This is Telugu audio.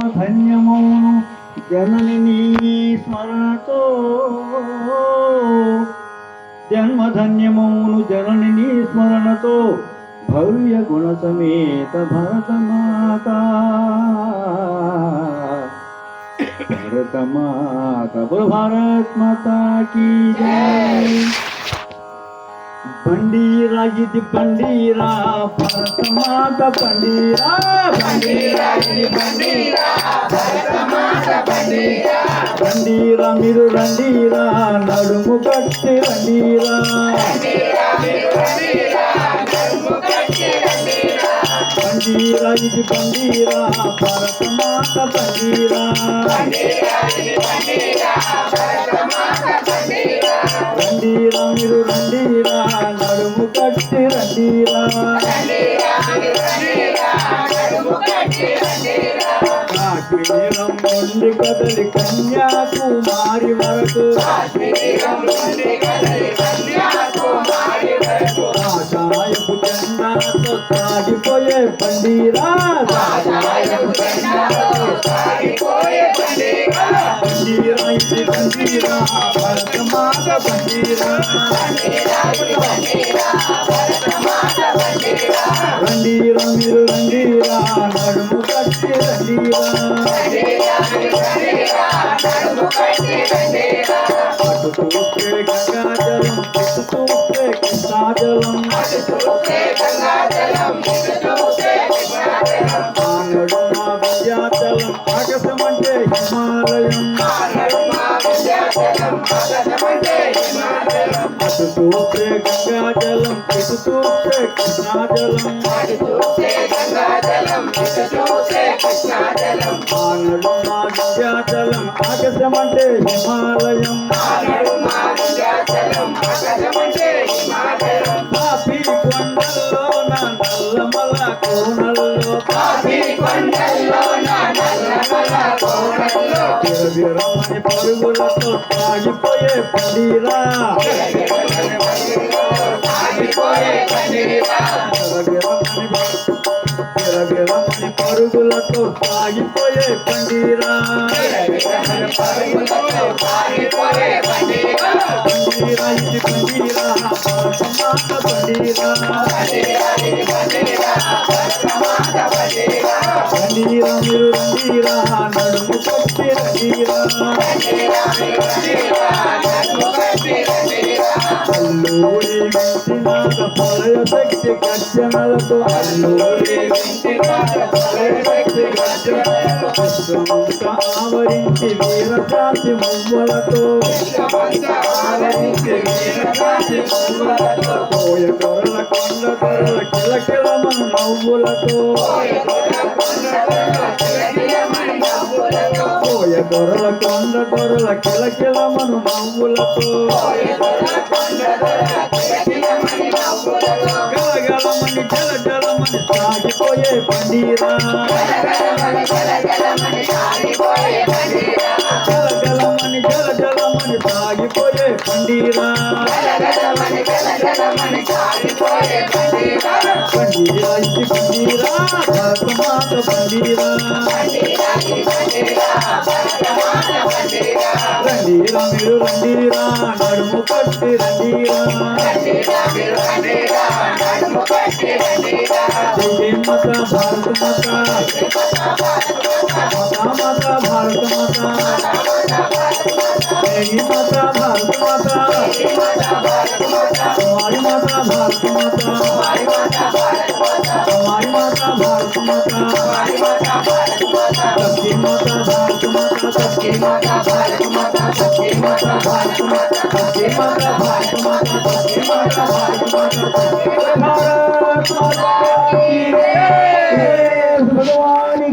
ధన్యమౌను జనని నీ స్మరణతో. జన్మధన్యమౌను జనని నీ స్మరణతో. భవ్య గుణ సమేత భరతమాత భరతమాత బోలో భారత్ మాతా కీ జయ బండీరా ఇది బండీరా భరతమాత బండీరా బండీరా ఇది బండీరా భరతమాత బండీరా బండీరా మీరు రండీరా నడుము కట్టి రండీరా బండీరా ఇది బండీరా భరతమాత బండీరా రండిరా మీరు రండిరా నడుము కట్టి రండిరా. కాశ్మీరం నుండి కదలి కన్యాకుమారి వరకు. కాషాయపు జెండాతో సాగిపోయే బండీరా. ఇది బండీరా భరతమాత బండీరా రండీరా మీరు రండీరా నడుము కట్టి రండీరా అటు చూస్తే గంగాజలం ఇటు చూస్తే కృష్ణాజలం ఆనడు నా విద్యాచలం ఆకాశమంటే హిమాలయం అటు చూస్తే గంగాజలం ఇటు చూస్తే కృష్ణాజలం ఆనడు నా విద్యాచలం ఆకాశమంటే హిమాలయం పాపి కొండల్లో నా నల్లమల కోనల్లో విరమని పరుగులతో సాగిపోయే పండిరా విరమని పరుగులతో సాగిపోయే పండిరా పండిరా ఇది పండిరా భారతమాత పండిరా రండిరా మీరు రండిరా నడుము రండిరా అల్లూరి ప్రళయ శక్తి గర్జనలతో అల్లూరి ప్రళయ శక్తి గర్జనలతో విశ్వమంతా ఆవరించి వీరజాతి మువ్వలతో పోయ కొరల కొండ కొరల కిలకిల మన నవ్వులతో దొరల కొండ దొరల కిలకిల మన నవ్వులతో గలగలమని జల జలమని సాగిపోయే పండిరా గలగలమని జల జలమని సాగిపోయే పండిరా పండిరా ఇది పండిరా భరతమాత పండిరా మీరు రండిరా నడుము కట్టి రండిరా జై మాత భారత మాత మాతా మాత భారత మాత జై మాత భారత మాత కుమారి మాత భారత మాత కుమారి మాత భారత మాత సబ్కి మాత భారత మాత సబ్కి మాత భారత E mata baixo, mata cacete, mata baixo, mata cacete, mata baixo, mata Yeah.